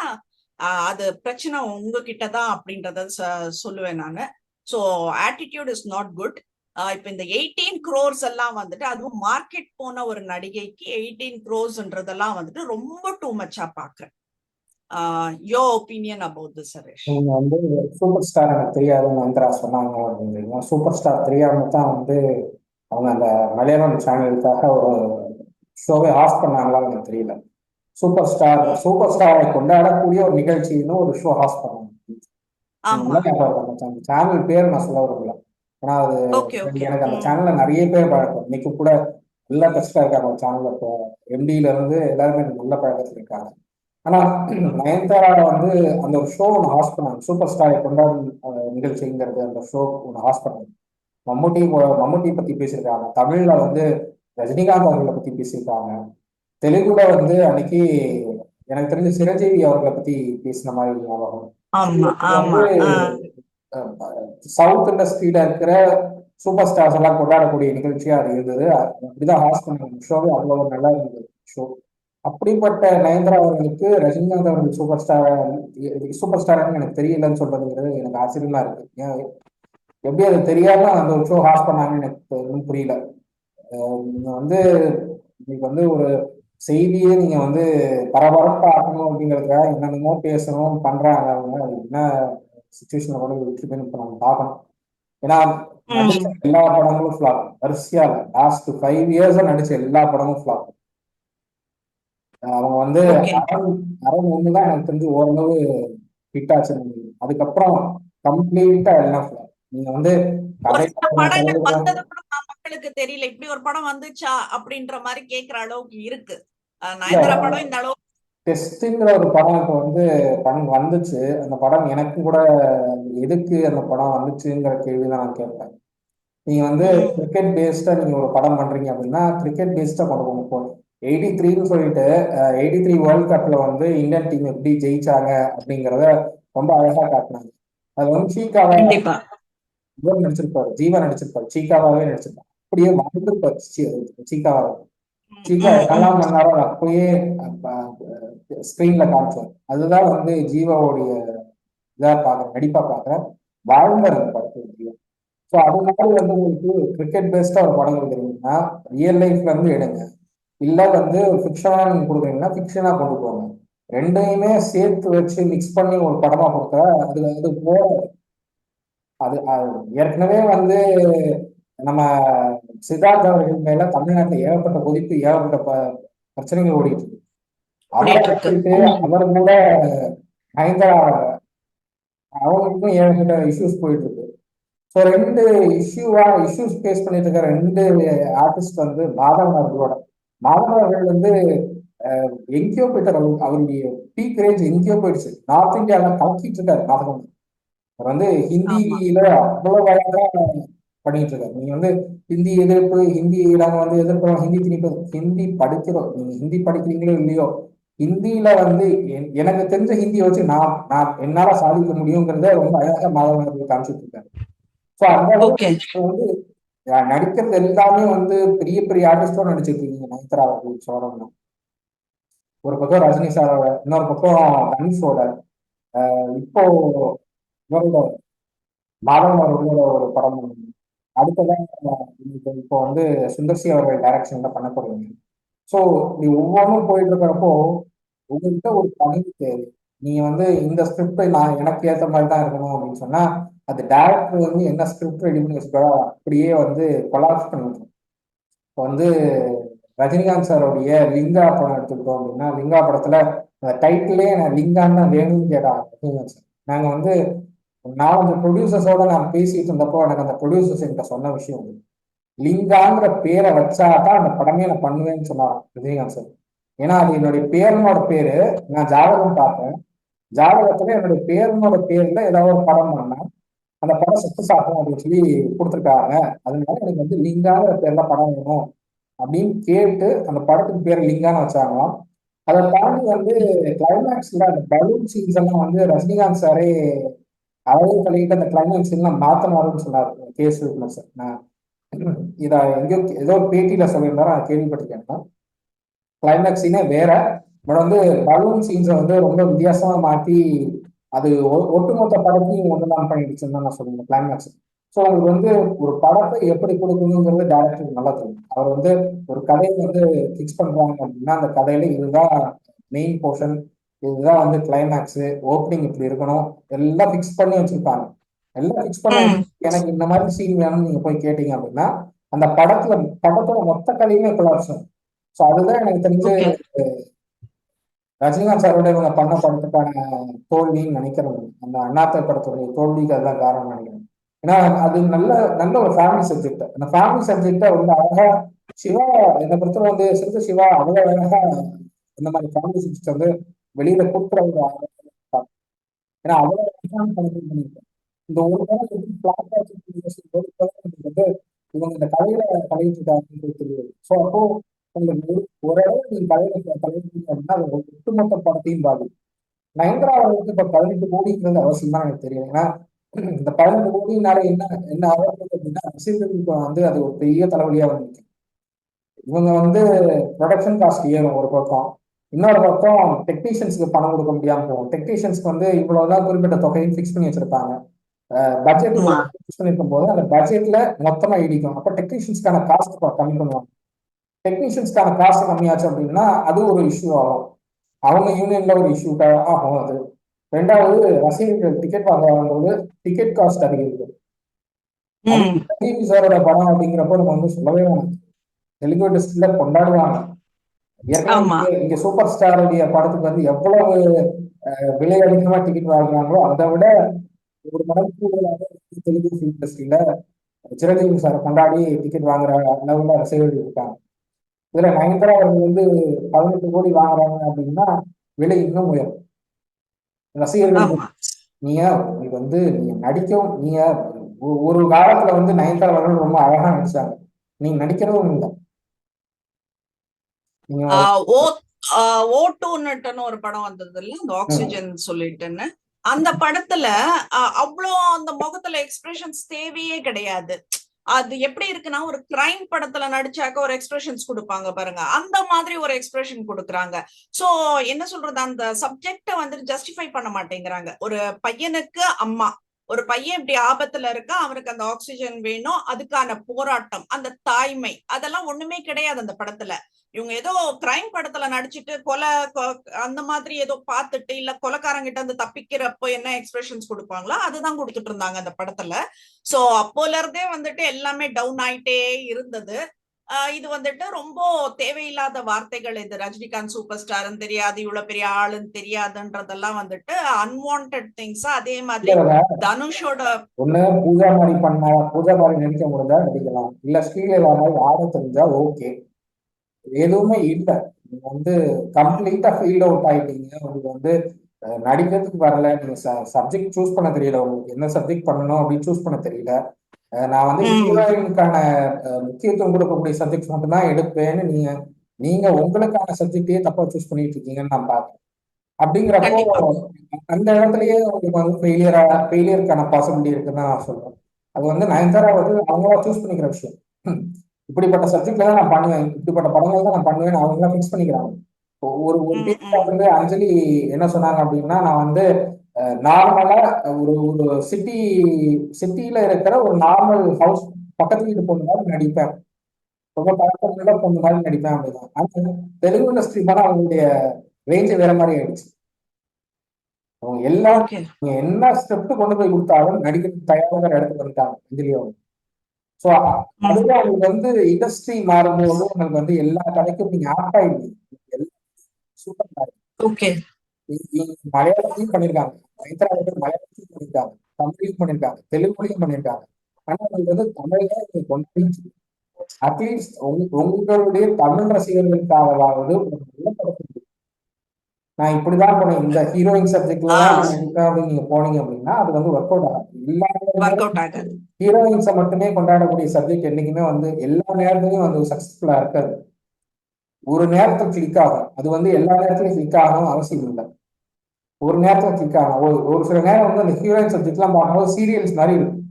அது பிரச்சனை உங்ககிட்ட தான் அப்படின்றத ச- சொல்லுவேன் நான். So attitude is not good இப்போ இந்த எயிட்டீன் க்ரோர்ஸ் எல்லாம் வந்துட்டு அதுவும் மார்க்கெட் போன ஒரு நடிகைக்கு எயிட்டீன் க்ரோர்ஸ்ன்றதெல்லாம் வந்துட்டு ரொம்ப டூ மச்சா பாக்குறேன். Your opinion about this Suresh நீங்க வந்து சூப்பர் ஸ்டார் எனக்கு தெரியாதுன்னு நயன்தாரா சொன்னாங்க அப்படின்றீங்க சூப்பர் ஸ்டார் தெரியாம தான் வந்து அவங்க அந்த மலையாளம் சேனலுக்காக ஒரு ஷோவை ஆஃப் பண்ணாங்களா எனக்கு தெரியல. சூப்பர் ஸ்டார் சூப்பர் ஸ்டாரை கொண்டாடக்கூடிய ஒரு நிகழ்ச்சின்னு ஒரு ஷோ இருக்கு. அந்த சேனல் பேர் நான் சொல்ல விரும்பல. ஏன்னா அது எனக்கு அந்த சேனல்ல நிறைய பேர் பழக்கம். இன்னைக்கு கூட நல்ல பெஸ்டா இருக்காங்க அந்த சேனல்ல இப்போ எம்டில இருந்து எல்லாருமே நல்ல பழக்கத்துல இருக்காங்க. ஆனா நயன்தாரா வந்து அந்த ஒரு ஷோ ஒன்று ஹாஸ்ட் பண்ணாங்க. சூப்பர் ஸ்டாரை கொண்டாடும் அஹ், நிகழ்ச்சிங்கிறது அந்த ஷோ ஒன்று ஹாஸ்ட் பண்ணாங்க. மம்முட்டி மம்முட்டி பத்தி பேசியிருக்காங்க. தமிழ்ல வந்து ரஜினிகாந்த் அவர்களை பத்தி பேசியிருக்காங்க. தெலுங்குல வந்து அன்னைக்கு எனக்கு தெரிஞ்ச சிரஞ்சீவி அவர்களை பத்தி பேசின மாதிரி ஞாபகம். சவுத் இண்டஸ்ட்ரியில இருக்கிற சூப்பர் ஸ்டார்ஸ் எல்லாம் கொண்டாடக்கூடிய நிகழ்ச்சியா அது இருந்தது. அப்படிதான் ஹாஸ் பண்ணாங்க ஷோவே அவ்வளவு நல்லா இருந்தது ஷோ அப்படிப்பட்ட நயன்தாரா அவர்களுக்கு ரஜினிகாந்த் அவர்கள் சூப்பர் ஸ்டார் சூப்பர் ஸ்டார்னு எனக்கு தெரியலன்னு சொல்றதுங்கிறது எனக்கு ஆச்சரியமா இருக்கு. ஏன் எப்படி அது தெரியாம அந்த ஒரு ஷோ ஹாஸ் பண்ணாங்கன்னு எனக்கு இன்னும் புரியல. வந்து இன்னைக்கு வந்து ஒரு செய்தியே நீங்க வந்து பரபரப்பா ஆக்கணும் அப்படிங்கிறதுக்காக என்னென்னமோ பேசணும் பண்றாங்க அவங்க. அது என்ன சுச்சுவேஷன்ல கூட விட்டுருக்குன்னு இப்ப நம்ம பார்க்கணும். ஏன்னா எல்லா படங்களும் ஃபிளாப் வரிசையா லாஸ்ட் ஃபைவ் இயர்ஸ் நடிச்ச எல்லா படமும் ஃபிளாப் அவங்க வந்து. அரண் அரண் ஒண்ணுதான் எனக்கு தெரிஞ்சு ஓரளவு ஹிட் ஆச்சு அதுக்கப்புறம் கம்ப்ளீட்டா எல்லாம் ஃபிளாப் நீங்க வந்து கதை மக்களுக்கு தெரியல இப்படி ஒரு படம் வந்துச்சா அப்படின்ற மாதிரி கேக்குற அளவுக்கு இருக்கு. நயன்தாரா படம் இந்த அளவுக்கு டெஸ்ட்ங்கிற ஒரு படம் இப்போ வந்து படம் வந்துச்சு. அந்த படம் எனக்கு கூட எதுக்கு அந்த படம் வந்துச்சுங்கிற கேள்வி தான் நான் கேட்பேன் நீங்க வந்து. கிரிக்கெட் பேஸ்டா நீங்க ஒரு படம் பண்றீங்க அப்படின்னா கிரிக்கெட் பேஸ்டா கொண்டு இப்போ எயிட்டி த்ரீன்னு சொல்லிட்டு எயிட்டி த்ரீ வேர்ல்ட் கப்ல வந்து இந்தியன் டீம் எப்படி ஜெயிச்சாங்க அப்படிங்கிறத ரொம்ப அழகா காட்டினாங்க. அது வந்து சீக்காவா நடிச்சிருப்பாரு ஜீவா நடிச்சிருப்பாரு. சீக்காவாவே நடிச்சிருப்பாரு. அப்படியே சீக்காவா ம், சீக்கா ம், என்னெல்லாம் ம். பண்ணாரோ அதை அப்படியே ஸ்கிரீன்ல காமிச்சார். அதுதான் வந்து ஜீவாவுடைய இதா பாக்குற நடிப்பா பாக்குற வாழ்ந்த படத்துல ஜீவா ஸோ அது மாதிரி வந்து உங்களுக்கு கிரிக்கெட் பேஸ்டா ஒரு படம் கொடுக்குறீங்கன்னா ரியல் லைஃப்ல இருந்து எடுங்க. இல்ல வந்து ஃபிக்ஷனா நீங்க கொடுக்குறீங்கன்னா ஃபிக்ஷனா கொண்டு போங்க. ரெண்டையுமே சேர்த்து வச்சு மிக்ஸ் பண்ணி ஒரு படமா கொடுத்தா அது போற அது அது ஏற்கனவே வந்து நம்ம சித்தார்த் அவர்கள் மேல தமிழ்நாட்டுல ஏகப்பட்ட கொதிப்பு ஏகப்பட்ட பிரச்சனைகள் ஓடிட்டு இருக்கு. அவரை. அவர் கூட நயன்தாரா அவங்களுக்கும் ஏகப்பட்ட இஷ்யூஸ் போயிட்டு இருக்கு. ஸோ ரெண்டு இஷ்யூவா இஷ்யூஸ் ஃபேஸ் பண்ணிட்டு இருக்க ரெண்டு ஆர்டிஸ்ட் வந்து மாதவன் அவர்களோட. மாதவன் அவர்கள் வந்து எங்கேயோ போயிட்டார். அவர் அவருடைய பீக் ரேஞ்ச் எங்கேயோ போயிடுச்சு. நார்த் இந்தியால கலக்கிட்டு இருக்காரு மாதவன். அவர் வந்து ஹிந்தியில அவ்வளவு அழகா பண்ணிட்டு இருக்காரு நீங்க வந்து ஹிந்தி எதிர்ப்பு ஹிந்தி நாங்க வந்து எதிர்க்கிறோம் ஹிந்தி திணிப்பு ஹிந்தி படிக்கிறோம் நீங்க ஹிந்தி படிக்கிறீங்களோ இல்லையோ ஹிந்தியில வந்து எனக்கு தெரிஞ்ச ஹிந்தியை வச்சு நான் நான் என்னால சாதிக்க முடியுங்கிறத ரொம்ப அழகா மாதவன் காமிச்சிட்டு இருக்காரு. ஸோ அந்த அளவுக்கு வந்து நடிக்கிறது எல்லாமே வந்து பெரிய பெரிய ஆர்டிஸ்டோட நடிச்சிட்டு இருக்கீங்க நயன்தாரா அவர்கள் சொல்லணும் ஒரு பக்கம் ரஜினி சாரோட இன்னொரு பக்கம் தனுஷோட இப்போ இவரோட மாதவன் அவர்களோட ஒரு படம் அடுத்ததான் இப்போ வந்து சுந்தர்சி அவர்கள் டைரக்ஷன்ல பண்ண போறீங்க. ஸோ இப்படி ஒவ்வொன்றும் போயிட்டு இருக்கிறப்போ உங்கள்கிட்ட ஒரு பணி தேவை நீங்க வந்து இந்த ஸ்கிரிப்ட் நான் எனக்கு ஏத்த மாதிரி தான் இருக்கணும் அப்படின்னு சொன்னா அது டேரக்டர் வந்து என்ன ஸ்கிரிப்ட் ரெடி பண்ணி வச்சுக்கோ அப்படியே வந்து கொலாப்ஸ் பண்ணிவிடும் இப்போ வந்து ரஜினிகாந்த் சாரோடைய லிங்கா படம் எடுத்துக்கிட்டோம் அப்படின்னா லிங்கா படத்துல டைட்டிலே நான் லிங்கான்னு வேணும்னு கேட்டாங்க ரஜினிகாந்த் சார் நாங்க வந்து நான் அந்த ப்ரொடியூசர்ஸோட நான் பேசிட்டு இருந்தப்போ எனக்கு அந்த ப்ரொடியூசர்ஸ் என்கிட்ட சொன்ன விஷயம் வந்து லிங்காங்கிற பேரை வச்சாதான் அந்த படமே நான் பண்ணுவேன்னு சொன்னார் விஜயகாந்த் சார். ஏன்னா அது என்னுடைய பேரனோட பேரு. நான் ஜாதகம் பார்த்தேன். ஜாதகத்துல என்னுடைய பேரனோட பேர்ல ஏதாவது ஒரு படம் பண்ணா அந்த படம் சக்சஸ் ஆகும் அப்படின்னு சொல்லி கொடுத்துருக்காங்க. அதனால எனக்கு வந்து லிங்காங்கிற பேர்ல படம் வேணும் அப்படின்னு கேட்டு அந்த படத்துக்கு பேர் லிங்கான்னு வச்சாங்களாம். அதை தாண்டி வந்து கிளைமேக்ஸ்ல அந்த பலூன் சீன்ஸ் எல்லாம் வந்து ரஜினிகாந்த் சாரே அவரே கழிக்கிட்டு அந்த கிளைமேக்ஸ் எல்லாம் மாத்தனாருன்னு சொன்னார். K Sukumar sir. நான் இத எங்கேயோ ஏதோ ஒரு பேட்டியில சொல்லியிருந்தாரு நான் கேள்விப்பட்டிருக்கேன் கிளைமேக்ஸ் சீனே வேற. பட் வந்து பலூன் சீன்ஸை வந்து ரொம்ப வித்தியாசமா மாத்தி அது ஒ- ஒட்டுமொத்த படத்தையும் ஒன்று தான் பண்ணிடுச்சுன்னு தான் நான் சொல்லுவேன் கிளைமேக்ஸ் ஸோ உங்களுக்கு வந்து ஒரு படத்தை எப்படி கொடுக்கணுங்கிறது டேரக்டருக்கு நல்லா தெரியும். அவர் வந்து ஒரு கதையை வந்து ஃபிக்ஸ் பண்றாங்க அப்படின்னா அந்த கதையில இதுதான் மெயின் போர்ஷன் இதுதான் வந்து கிளைமேக்ஸ் ஓப்பனிங் இப்படி இருக்கணும். எல்லாம் ஃபிக்ஸ் பண்ணி வச்சிருப்பாங்க. எல்லாம் ஃபிக்ஸ் பண்ணி எனக்கு இந்த மாதிரி சீன் வேணும்னு நீங்க போய் கேட்டீங்க அப்படின்னா அந்த படத்துல படத்தோட மொத்த கதையுமே கொலாப்ஸ் ஸோ அதுதான் எனக்கு தெரிஞ்சு ரஜினிகாந்த் சாரோட இவங்க பண்ண படத்துக்கான தோல்வின்னு நினைக்கிறேன் அந்த அண்ணாத்த படத்துடைய தோல்விக்கு அதுதான் காரணம் நினைக்கிறேன். ஏன்னா அது நல்ல நல்ல ஒரு ஃபேமிலி சப்ஜெக்ட் அந்த ஃபேமிலி சப்ஜெக்டை வந்து அழகா சிவா என்னை பொறுத்தவரை வந்து சிறுத்தை சிவா அவ்வளோ அழகா இந்த மாதிரி ஃபேமிலி சப்ஜெக்ட் வந்து வெளியில கொடுக்குற ஒரு ஏன்னா அவ்வளோ அழகான கணக்கு பண்ணியிருக்கேன் இந்த ஒரு படம் எப்படி பிளாட் ஒரு படம் வந்து இவங்க இந்த கலையில கலையிட்டு இருக்காங்க தெரியாது. ஸோ அப்போ உங்களுக்கு ஒரு அளவு நீங்க கலையில கலையிட்டீங்க அப்படின்னா அது ஒட்டுமொத்த படத்தையும் பாதிக்கும். நயன்தாரா அவர்களுக்கு இப்ப பதினெட்டு கோடிங்கிறது அவசியம் தான் எனக்கு தெரியும் ஏன்னா இந்த பதினெட்டு கோடினால என்ன என்ன ஆகிறது அப்படின்னா ரசிகர்களுக்கு வந்து அது ஒரு பெரிய தலைவலியா வந்து இவங்க வந்து ப்ரொடக்ஷன் காஸ்ட் ஏறும் ஒரு பக்கம். இன்னொரு பக்கம் டெக்னீஷியன்ஸ்க்கு பணம் கொடுக்க முடியாம போகும். டெக்னீஷியன்ஸ்க்கு வந்து இவ்வளவுதான் குறிப்பிட்ட தொகையும் ஃபிக்ஸ் பண்ணி வச்சிருப்பாங்க. பட்ஜெட். ஃபிக்ஸ் பண்ணிருக்கும் போது அந்த பட்ஜெட்ல மொத்தமா இடிக்கும் அப்ப டெக்னீஷியன்ஸ்க்கான காஸ்ட் கம்மி பண்ணுவாங்க. டெக்னீஷியன்ஸ்க்கான காஸ்ட் கம்மியாச்சு அப்படின்னா அது ஒரு இஷ்யூ ஆகும். அவங்க யூனியன்ல ஒரு இஷ்யூ ஆகும் அது. ரெண்டாவது ரசிகர்கள் டிக்கெட் வாங்க வரும்போது டிக்கெட் காஸ்ட் அதிகரிக்கும் சாரோட படம் அப்படிங்கிறப்போ நம்ம வந்து சொல்லவே வேணாம். தெலுங்கு இண்டஸ்ட்ரியில கொண்டாடுவாங்க. இங்க- சூப்பர் ஸ்டாருடைய படத்துக்கு வந்து எவ்வளவு விலை அதிகமா டிக்கெட் வாங்குறாங்களோ அதை விட ஒரு மடங்கு தெலுங்கு இண்டஸ்ட்ரியில சிரஞ்சீவி சாரை கொண்டாடி டிக்கெட் வாங்குற அளவுல ரசிகர்கள் இருக்காங்க. இதுல நயன்தாரா அவர்கள் வந்து பதினெட்டு கோடி வாங்குறாங்க அப்படின்னா விலை இன்னும் உயரும். ரசிகர்கள் நீங்க உங்களுக்கு வந்து நீங்க நடிக்கவும் நீங்க ஒரு காலத்துல வந்து நயன்தாரா அவர்கள் ரொம்ப அழகா நடிச்சாங்க. நீங்க நடிக்கிறதும் இல்லை. ஓ ஓ டூன்னுட்டுன்னு ஒரு படம் வந்தது இல்ல இந்த ஆக்சிஜன் சொல்லிட்டுன்னு. அந்த படத்துல அவ்வளோ அந்த முகத்துல எக்ஸ்பிரஷன்ஸ் தேவையே கிடையாது. அது எப்படி இருக்குன்னா ஒரு கிரைம் படத்துல நடிச்சாக்க ஒரு எக்ஸ்பிரஷன்ஸ் கொடுப்பாங்க பாருங்க. அந்த மாதிரி ஒரு எக்ஸ்பிரஷன் கொடுக்குறாங்க. சோ என்ன சொல்றது அந்த சப்ஜெக்ட வந்து ஜஸ்டிஃபை பண்ண மாட்டேங்கிறாங்க. ஒரு பையனுக்கு அம்மா ஒரு பையன் இப்படி ஆபத்துல இருக்கா அவனுக்கு அந்த ஆக்சிஜன் வேணும் அதுக்கான போராட்டம் அந்த தாய்மை அதெல்லாம் ஒண்ணுமே கிடையாது அந்த படத்துல. இவங்க ஏதோ கிரைம் படத்துல நடிச்சிட்டு கொலை அந்த மாதிரி ஏதோ பார்த்துட்டு இல்ல கொலைக்காரங்கிட்ட இருந்து தப்பிக்கிறப்போ என்ன எக்ஸ்பிரஷன்ஸ் கொடுப்பாங்களோ அதுதான் கொடுத்துட்டு இருந்தாங்க அந்த படத்துல. சோ அப்போல இருந்தே வந்துட்டு எல்லாமே டவுன் ஆயிட்டே இருந்தது. இது வந்துட்டு ரொம்ப தேவையில்லாத வார்த்தைகள் இது. ரஜினிகாந்த் சூப்பர் ஸ்டார்னு தெரியாது இவ்வளவு பெரிய ஆளுன்னு தெரியாதுன்றதெல்லாம் வந்துட்டு அன்வான்ட் திங்ஸ் அதே மாதிரி தனுஷோட ஒண்ணு பூஜா மாதிரி பண்ணா பூஜா மாதிரி நடிக்க முடிஞ்சா நடிக்கலாம். இல்ல ஸ்ரீலீலா மாதிரி ஆட தெரிஞ்சா ஓகே எதுவுமே இல்ல. நீங்க வந்து கம்ப்ளீட்டா ஃபீல்ட் அவுட் ஆயிட்டீங்க. உங்களுக்கு வந்து நடிக்கிறதுக்கு வரல. நீங்க சப்ஜெக்ட் சூஸ் பண்ண தெரியல. உங்களுக்கு என்ன சப்ஜெக்ட் பண்ணணும் அப்படின்னு சூஸ் பண்ண தெரியல. நான் வந்து. ஹீரோயினுக்கான முக்கியத்துவம் கொடுக்கக்கூடிய சப்ஜெக்ட்ஸ் மட்டும் தான் எடுப்பேன்னு நீங்க நீங்க உங்களுக்கான சப்ஜெக்டையே தப்பா சூஸ் பண்ணிட்டு இருக்கீங்கன்னு நான் பாக்குறேன் அப்படிங்கிறப்போ. அந்த இடத்துலயே உங்களுக்கு வந்து ஃபெயிலியரா ஃபெயிலியருக்கான பாசிபிலிட்டி இருக்குன்னு நான் சொல்றேன். அது வந்து நயன்தாரா வந்து அவங்களா சூஸ் பண்ணிக்கிற விஷயம். இப்படிப்பட்ட சப்ஜெக்ட்ல தான் நான் பண்ணுவேன். இப்படிப்பட்ட படங்கள் தான் நான் பண்ணுவேன் அவங்களா ஃபிக்ஸ் பண்ணிக்கிறாங்க. ஒரு ஒரு வந்து அஞ்சலி என்ன சொன்னாங்க அப்படின்னா நான் வந்து நார்மலா ஒரு ஒரு சிட்டி சிட்டில இருக்கிற ஒரு நார்மல் ஹவுஸ் பக்கத்து வீட்டு பொண்ணு மாதிரி நடிப்பேன். ரொம்ப பழக்கமுள்ள பொண்ணு மாதிரி நடிப்பேன் அப்படின்னா ஆனா தெலுங்கு இண்டஸ்ட்ரி போனா அவங்களுடைய ரேஞ்ச் வேற மாதிரி ஆயிடுச்சு. அவங்க எல்லா ஓகே நீங்க என்ன ஸ்டெப்ட் கொண்டு போய் கொடுத்தாலும் நடிக்கிறதுக்கு தயாராகிற இடத்துக்கு வந்துட்டாங்க இதுலயே அவங்க. ஸோ அதுவே அவங்களுக்கு வந்து இண்டஸ்ட்ரி மாறும்போது உங்களுக்கு வந்து எல்லா கலைக்கும் நீங்க ஆப்ட் ஆயிடுவீங்க. எல்லாம் சூப்பர் மலையாளத்தையும் பண்ணியிருக்காங்க ஹைதராபாத் மலையாளத்தையும் பண்ணியிருக்காங்க தமிழையும் பண்ணியிருக்காங்க தெலுங்குலையும் பண்ணியிருக்காங்க ஆனா உங்களுக்கு வந்து தமிழ்ல நீங்க கொண்டாடிச்சு அட்லீஸ்ட் உங்களுடைய தமிழ் ரசிகர்களுக்காகவாவது ஒரு நல்ல படத்தை நான் இப்படிதான் போனேன். இந்த ஹீரோயின் சப்ஜெக்ட்ல அப்படின்னு நீங்க போனீங்க அப்படின்னா அது வந்து ஒர்க் அவுட் ஆகாது. எல்லா ஹீரோயின்ஸை மட்டுமே கொண்டாடக்கூடிய சப்ஜெக்ட் என்னைக்குமே வந்து எல்லா நேரத்துலயும் வந்து சக்சஸ்ஃபுல்லா இருக்காது. ஒரு நேரத்துல கிளிக் ஆகும். அது வந்து எல்லா நேரத்துலயும் கிளிக் ஆகணும் அவசியம் இல்லை. ஒரு நேரத்துல கிளிக் ஆகும். ஒரு ஒரு சில நேரம் வந்து அந்த ஹீரோயின் சப்ஜெக்ட்லாம் பார்க்கும்போது சீரியல்ஸ் மாதிரி இருக்கும்.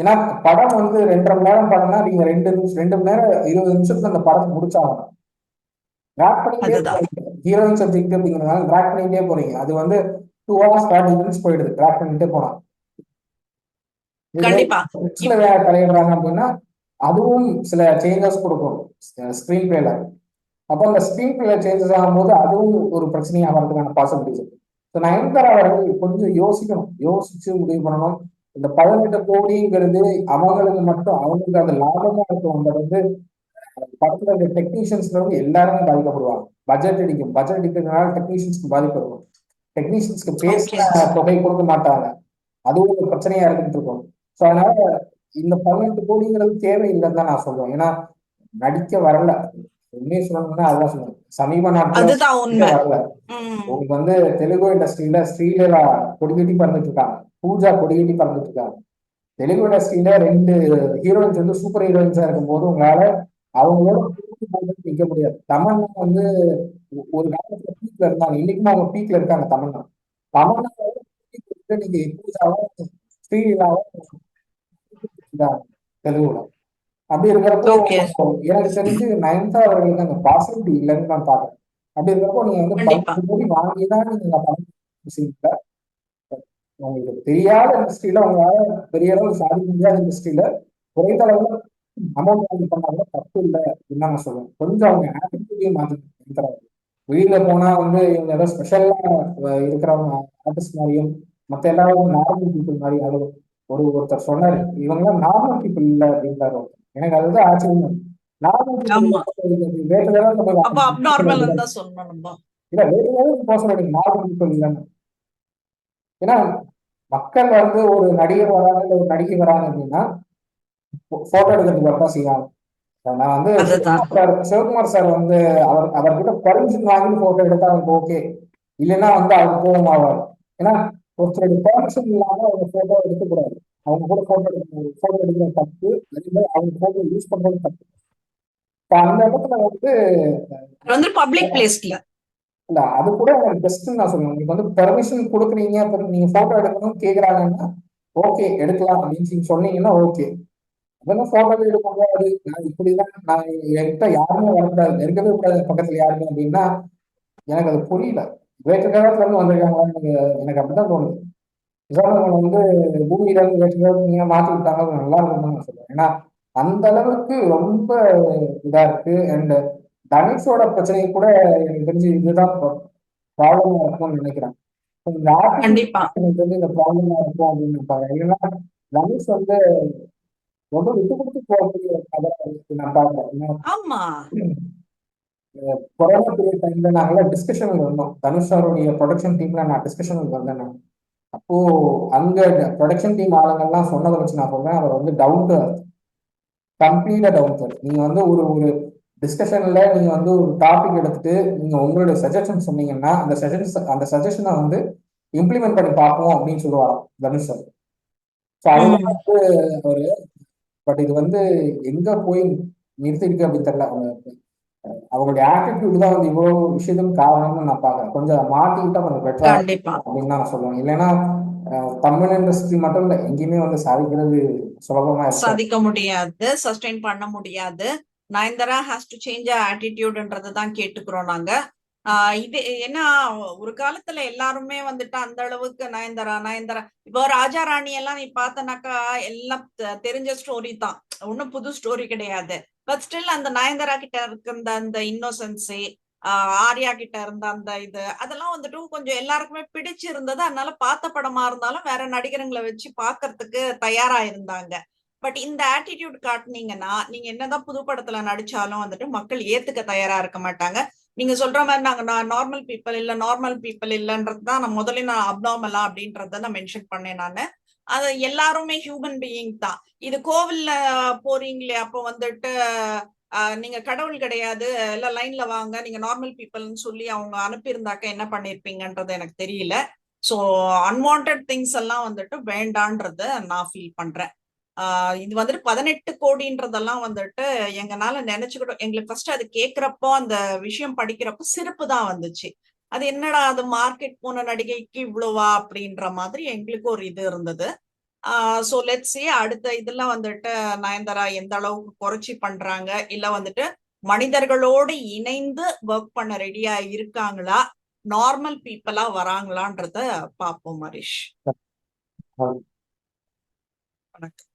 ஏன்னா படம் வந்து ரெண்டரை மணி நேரம் படம்னா நீங்க ரெண்டு நிமிஷம் ரெண்டு மணி நேரம் இருபது நிமிஷத்துல அந்த படத்தை முடிச்சாகணும். ட்ராக் பண்ணிட்டே அதுதான். போறீங்க ஹீரோயின் சப்ஜெக்ட் அப்படிங்கிறதுனால ட்ராக் பண்ணிட்டே போறீங்க. அது வந்து டூ ஹவர்ஸ் ஃபார்ட்டி மினிட்ஸ் போயிடுது. ட்ராக் பண்ணிட்டே போனா. வேற தலையிடுறாங்க அப்படின்னா அதுவும் சில சேஞ்சஸ் கொடுக்கும். ஸ்கிரீன் பிளேல அப்போ அந்த ஸ்கிரீன் பிளே சேஞ்சஸ் ஆகும்போது அதுவும் ஒரு பிரச்சனையாக வரதுக்கான பாசிபிலிட்டிஸ் ஸோ நயன்தாரா அவர்கள் கொஞ்சம் யோசிக்கணும். யோசிச்சு முடிவு பண்ணணும். இந்த பதினெட்டு கோடிங்கிறது அவங்களுக்கு மட்டும் அவங்களுக்கு அந்த லாபமா இருக்கும் வந்து படத்துல இருக்க டெக்னீஷியன்ஸ்ல வந்து எல்லாருமே பாதிக்கப்படுவாங்க. பட்ஜெட் அடிக்கும். பட்ஜெட் அடிக்கிறதுனால டெக்னீஷியன்ஸ்க்கு பாதிப்பு இருக்கும். டெக்னீஷியன்ஸ்க்கு பேசின தொகை கொடுக்க மாட்டாங்க. அதுவும் ஒரு பிரச்சனையா இருந்துட்டு இருக்கும். ஸோ அதனால இந்த பதினெட்டு கோடிங்கிறது தேவையில்லைன்னு தான் நான் சொல்லுவேன் ஏன்னா நடிக்க வரல. உண்மையை சொல்லணும்னா அதுதான் சொல்லுவேன் சமீப நாட்கள் வரல. உங்களுக்கு வந்து தெலுங்கு இண்டஸ்ட்ரியில ஸ்ரீலீலா கொடிகட்டி பறந்துட்டு இருக்காங்க. பூஜா கொடிகட்டி பறந்துட்டு இருக்காங்க. தெலுங்கு இண்டஸ்ட்ரியில ரெண்டு ஹீரோயின்ஸ் வந்து சூப்பர் ஹீரோயின்ஸா இருக்கும்போது உங்களால அவங்களோட நிக்க முடியாது. தமன்னா வந்து ஒரு காலத்துல பீக்ல இருந்தாங்க. இன்னைக்குமே அவங்க பீக்ல இருக்காங்க தமன்னா தமன்னா நீங்க எப்படியாவும் ஸ்ரீலாவும் தெலுங்குல. அப்படி இருக்கிறப்போ. எனக்கு தெரிஞ்சு நயன்தா அவர்களுக்கு அந்த பாசிபிலிட்டி இல்லைன்னு நான் பாக்குறேன் அப்படி இருக்கிறப்போ நீங்க வந்து. பத்து கோடி வாங்கிதான் நீங்க செய்யல உங்களுக்கு தெரியாத இண்டஸ்ட்ரியில உங்களால பெரிய அளவு சாதிக்க முடியாத இண்டஸ்ட்ரியில குறைந்த அளவுல அமௌண்ட் வாங்கி தப்பு இல்லை நான் சொல்லுவேன். கொஞ்சம் அவங்க ஆட்டிடியூடையும் மாத்திக்கிறாங்க வெளியில போனா வந்து இவங்க ஏதோ ஸ்பெஷலா இருக்கிறவங்க ஆர்டிஸ்ட் மாதிரியும் மத்த எல்லாரும் நார்மல் பீப்புள் மாதிரி அது ஒரு ஒருத்தர் சொன்னாரு. இவங்க நார்மல் பீப்புள் இல்ல அப்படின்றாரு. எனக்கு அதுதான் ஆச்சரியம் மக்கள் வந்து ஒரு நடிகர் வராங்க ஒரு நடிகை வராங்க அப்படின்னா போட்டோ எடுக்கிறதுக்கு வரதான் செய்வாங்க. நான் வந்து. சிவகுமார் சார் சிவகுமார் சார் வந்து அவர் அவர்கிட்ட பர்மிஷன் வாங்கி போட்டோ எடுத்தா அவருக்கு ஓகே இல்லைன்னா வந்து அவர் கோபமாவார் ஏன்னா ஒருத்தருடைய பர்மிஷன் இல்லாம அவங்க போட்டோ எடுக்கக்கூடாது. அவங்க கூட போட்டோ எடுக்க போட்டோ எடுக்கிற தப்பு. அதே மாதிரி அவங்க போட்டோ யூஸ் பண்றது தப்பு. இப்ப அந்த இடத்துல வந்து வந்து பப்ளிக் பிளேஸ்ல இல்ல அது கூட எனக்கு பெஸ்ட்னு நான் சொல்லுவேன். நீங்க வந்து பெர்மிஷன் கொடுக்குறீங்க அப்ப நீங்க போட்டோ எடுக்கணும் கேக்குறாங்கன்னா ஓகே எடுக்கலாம் அப்படின்னு சொன்னீங்கன்னா ஓகே அதெல்லாம் போட்டோ எடுக்க முடியாது நான் இப்படிதான் நான் என்கிட்ட யாருமே வரக்கூடாது. நெருங்கவே கூடாது பக்கத்துல யாருமே அப்படின்னா எனக்கு அது புரியல. வேற்று கிரகத்துல இருந்து வந்திருக்காங்களான்னு எனக்கு அப்படிதான் தோணுது. விசாரணை வந்து பூமியில இருந்து வேற்று கிரகத்துக்கு நீங்க மாத்தி விட்டாங்க நல்லா இருக்கும்னு நான் சொல்லுவேன் ஏன்னா அந்த அளவுக்கு ரொம்ப இதா இருக்கு. அண்ட் தனுஷோட பிரச்சனை கூட எனக்கு தெரிஞ்சு இதுதான் ப்ராப்ளமா இருக்கும்னு நினைக்கிறேன். இந்த எனக்கு வந்து இந்த ப்ராப்ளமா இருக்கும் அப்படின்னு பாக்குறேன் ஏன்னா தனுஷ் வந்து ரொம்ப விட்டு கொடுத்து போகக்கூடிய நான் பாக்குறேன் ஆமா. கொரோனா பீரியட் டைம்ல நாங்களாம் டிஸ்கஷன்ல இருந்தோம் தனுஷ் சாருடைய ப்ரொடக்ஷன் டீம்ல நான் டிஸ்கஷனுக்கு வந்தேன் நான். அப்போ அங்க ப்ரொடக்ஷன் டீம் ஆளுங்கெல்லாம் சொன்னதை வச்சு நான் சொல்றேன். அவர் வந்து டவுன் டு கம்ப்ளீட்டா டவுன் டு நீங்க வந்து ஒரு ஒரு டிஸ்கஷன்ல நீங்க வந்து ஒரு டாபிக் எடுத்துட்டு நீங்க உங்களுடைய சஜஷன் சொன்னீங்கன்னா அந்த சஜஷன் அந்த சஜஷனை வந்து இம்ப்ளிமெண்ட் பண்ணி பார்ப்போம் அப்படின்னு சொல்லுவாராம் தனுஷ் சார். ஸோ அவங்க. வந்து ஒரு பட் இது வந்து எங்க போய் நிறுத்திருக்கு அப்படின்னு தெரியல. அவங்க அவங்களுடைய ஆட்டிடியூட் தான் வந்து இவ்வளவு விஷயத்துக்கு காரணம்னு நான் பாக்குறேன் கொஞ்சம் மாட்டிக்கிட்டா கொஞ்சம் பெட்டரா அப்படின்னு தான் நான் சொல்லுவேன். இல்லைன்னா தமிழ் இண்டஸ்ட்ரி மட்டும் இல்ல எங்கேயுமே வந்து சாதிக்கிறது சுலபமா சாதிக்க முடியாது சஸ்டெயின் பண்ண முடியாது. நயன்தாரா ஹாஸ் டு சேஞ்ச் ஆட்டிடியூட்ன்றது தான் கேட்டுக்கிறோம் நாங்க. ஆஹ் இது ஏன்னா ஒரு காலத்துல எல்லாருமே வந்துட்டு அந்த அளவுக்கு நயன்தாரா நயன்தாரா. இப்போ ராஜா ராணி எல்லாம் நீ பார்த்தனாக்கா எல்லாம் தெ- தெரிஞ்ச ஸ்டோரி தான். ஒன்னும் புது ஸ்டோரி கிடையாது. பட் ஸ்டில் அந்த நயன்தாரா கிட்ட இருந்த அந்த இன்னோசன்ஸே ஆர்யா கிட்ட இருந்த அந்த இது அதெல்லாம் வந்துட்டு கொஞ்சம் எல்லாருக்குமே பிடிச்சிருந்தது. அதனால பார்த்த படமா இருந்தாலும் வேற நடிகருங்களை வச்சு பாக்குறதுக்கு தயாரா இருந்தாங்க. பட் இந்த ஆட்டிடியூட் காட்டுனீங்கன்னா நீங்க என்னதான் புது படத்துல நடிச்சாலும் வந்துட்டு மக்கள் ஏத்துக்க தயாரா இருக்க மாட்டாங்க. நீங்க சொல்ற மாதிரி நாங்க நார்மல் பீப்புள் இல்ல நார்மல் பீப்புள் இல்லைன்றது தான் நான் முதல்ல நான் அப்னார்மலா அப்படின்றத நான் மென்ஷன் பண்ணேன் நான். அது எல்லாருமே ஹியூமன் பீயிங் தான். இது கோவில்ல போறீங்களே அப்போ வந்துட்டு நீங்க கடவுள் கிடையாது எல்லாம் லைன்ல வாங்க நீங்க நார்மல் பீப்புள்னு சொல்லி அவங்க அனுப்பியிருந்தாக்க என்ன பண்ணிருப்பீங்கன்றது எனக்கு தெரியல. சோ அன்வான்ட் திங்ஸ் எல்லாம் வந்துட்டு வேண்டான்றத நான் ஃபீல் பண்றேன். இது வந்துட்டு பதினெட்டு கோடின்றதெல்லாம் வந்துட்டு எங்கனால நினைச்சுக்கிட்டோம் எங்களுக்கு ஃபர்ஸ்ட் அது கேக்குறப்போ அந்த விஷயம் படிக்கிறப்போ சிரிப்பு தான் வந்துச்சு. அது என்னடா அது மார்க்கெட் போன நடிகைக்கு இவ்வளவா அப்படின்ற மாதிரி எங்களுக்கு ஒரு இது இருந்தது. ஸோ லெட்ஸ் சி அடுத்த இதுல வந்துட்டு நயன்தாரா எந்த அளவுக்கு குறைச்சி பண்றாங்க? இல்ல வந்துட்டு மனிதர்களோடு இணைந்து ஒர்க் பண்ண ரெடியா இருக்காங்களா? நார்மல் பீப்புளா வராங்களான்றத பார்ப்போம் ஹரிஷ் வணக்கம்.